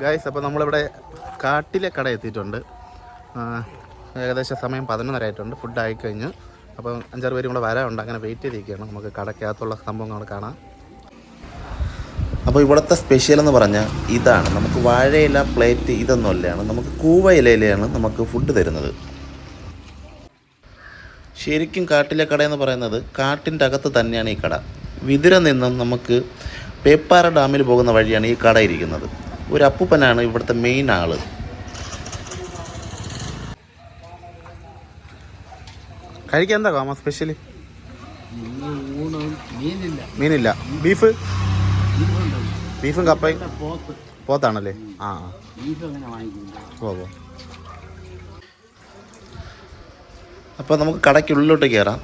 Guys അപ്പോൾ നമ്മളിവിടെ കാട്ടിലെ കട എത്തിയിട്ടുണ്ട്. ഏകദേശം സമയം പതിനൊന്നര ആയിട്ടുണ്ട്. ഫുഡ് ആയിക്കഴിഞ്ഞ് അപ്പം അഞ്ചാറ് പേരും കൂടെ വരാനുണ്ട്. അങ്ങനെ വെയിറ്റ് ചെയ്തിരിക്കുകയാണ്. നമുക്ക് കടക്കകത്തുള്ള സംഭവങ്ങൾ കാണാം അപ്പോൾ ഇവിടുത്തെ സ്പെഷ്യൽ എന്ന് പറഞ്ഞാൽ ഇതാണ്. നമുക്ക് വാഴയില പ്ലേറ്റ് ഇതൊന്നുമല്ലാണ് നമുക്ക് കൂവ ഇലയിലാണ് നമുക്ക് ഫുഡ് തരുന്നത്. ശരിക്കും കാട്ടിലെ കട എന്ന് പറയുന്നത് കാട്ടിന്റെ അകത്ത് തന്നെയാണ് ഈ കട. വിതിര നിന്നും നമുക്ക് പേപ്പാറ ഡാമിൽ പോകുന്ന വഴിയാണ് ഈ കട ഇരിക്കുന്നത്. ഒരു അപ്പൂപ്പനാണ് ഇവിടുത്തെ മെയിൻ ആൾ. കഴിക്കാൻ എന്താ കാമ സ്പെഷ്യലി മീനില്ല. ബീഫ്? ബീഫും കപ്പയും? പോത്ത്. പോത്താണല്ലേ? ആ അപ്പൊ ഓ അപ്പോൾ നമുക്ക് കടയ്ക്കുള്ളിലോട്ട് കയറാം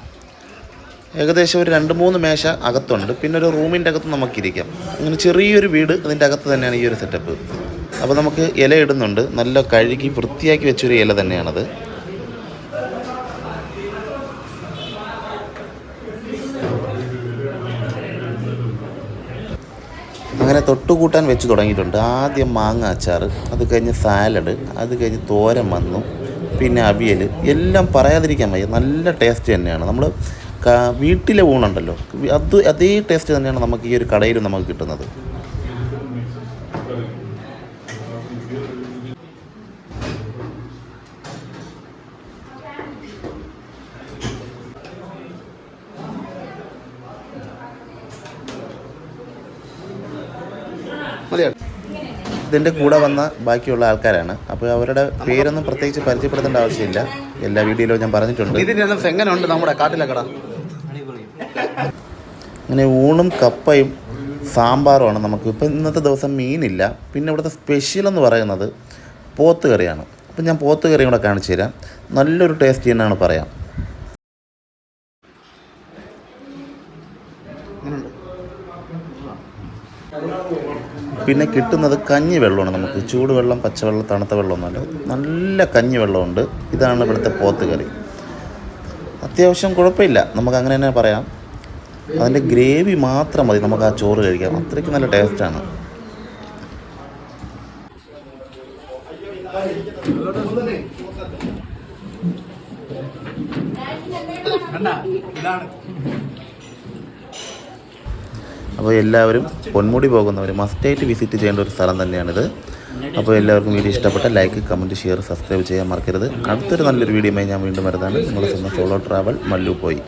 ഏകദേശം ഒരു രണ്ട് മൂന്ന് മേശ അകത്തുണ്ട്. പിന്നെ ഒരു റൂമിന്റെ അകത്ത് നമുക്കിരിക്കാം. അങ്ങനെ ചെറിയൊരു വീട് അതിന്റെ അകത്ത് തന്നെയാണ് ഈ ഒരു സെറ്റപ്പ് അപ്പോൾ നമുക്ക് ഇല ഇടുന്നുണ്ട്. നല്ല കഴുകി വൃത്തിയാക്കി വെച്ചൊരു ഇല തന്നെയാണത്. അങ്ങനെ തൊട്ടുകൂട്ടാൻ വെച്ച് തുടങ്ങിയിട്ടുണ്ട്. ആദ്യം മാങ്ങ അച്ചാർ അത് കഴിഞ്ഞ് സാലഡ് അത് കഴിഞ്ഞ് തോരൻ വന്നു. പിന്നെ അവിയൽ എല്ലാം പറയാതിരിക്കാൻ വയ്യ. നല്ല ടേസ്റ്റ് തന്നെയാണ്. നമ്മൾ വീട്ടിലെ ഊണുണ്ടല്ലോ. അത് അതേ ടേസ്റ്റ് തന്നെയാണ് നമുക്ക് ഈ ഒരു കടയിൽ നമുക്ക് കിട്ടുന്നത്. ഇതിന്റെ കൂടെ വന്ന ബാക്കിയുള്ള ആൾക്കാരാണ്. അപ്പോൾ അവരുടെ പേരൊന്നും പ്രത്യേകിച്ച് പരിചയപ്പെടുത്തേണ്ട ആവശ്യമില്ല. എല്ലാ വീഡിയോയിലും ഞാൻ പറഞ്ഞിട്ടുണ്ട്. ഇതിന്റെ എങ്ങനെ ഉണ്ട് നമ്മുടെ കാട്ടിലെ കട? അങ്ങനെ ഊണും കപ്പയും സാമ്പാറുമാണ് നമുക്ക്. ഇപ്പം ഇന്നത്തെ ദിവസം മീനില്ല. പിന്നെ ഇവിടുത്തെ സ്പെഷ്യൽ എന്ന് പറയുന്നത് പോത്ത് കറിയാണ്. അപ്പം ഞാൻ പോത്ത് കറിയും കൂടെ കാണിച്ചു തരാം. നല്ലൊരു ടേസ്റ്റ് തന്നെയാണ് പറയാം. പിന്നെ കിട്ടുന്നത് കഞ്ഞി വെള്ളമാണ് നമുക്ക്. ചൂടുവെള്ളം പച്ചവെള്ളം തണുത്ത വെള്ളമൊന്നുമല്ല നല്ല കഞ്ഞി വെള്ളമുണ്ട്. ഇതാണ് ഇവിടുത്തെ പോത്ത് കറി. അത്യാവശ്യം കുഴപ്പമില്ല. നമുക്ക് അങ്ങനെ തന്നെ പറയാം. അതിന്റെ ഗ്രേവി മാത്രം മതി. നമുക്ക് ആ ചോറ് കഴിക്കാം. അത്രയ്ക്ക് നല്ല ടേസ്റ്റാണ് അപ്പോൾ എല്ലാവരും പൊന്മുടി പോകുന്നവർ മസ്റ്റായിട്ട് വിസിറ്റ് ചെയ്യേണ്ട ഒരു സ്ഥലം തന്നെയാണിത്. അപ്പോൾ എല്ലാവർക്കും വീഡിയോ ഇഷ്ടപ്പെട്ട ലൈക്ക് കമന്റ് ഷെയർ സബ്സ്ക്രൈബ് ചെയ്യാൻ മറക്കരുത്. അടുത്തൊരു നല്ലൊരു വീഡിയോയുമായി ഞാൻ വീണ്ടും വരുന്നതാണ്. നിങ്ങളുടെ സ്വന്തം സോളോ ട്രാവൽ മല്ലു പോയി.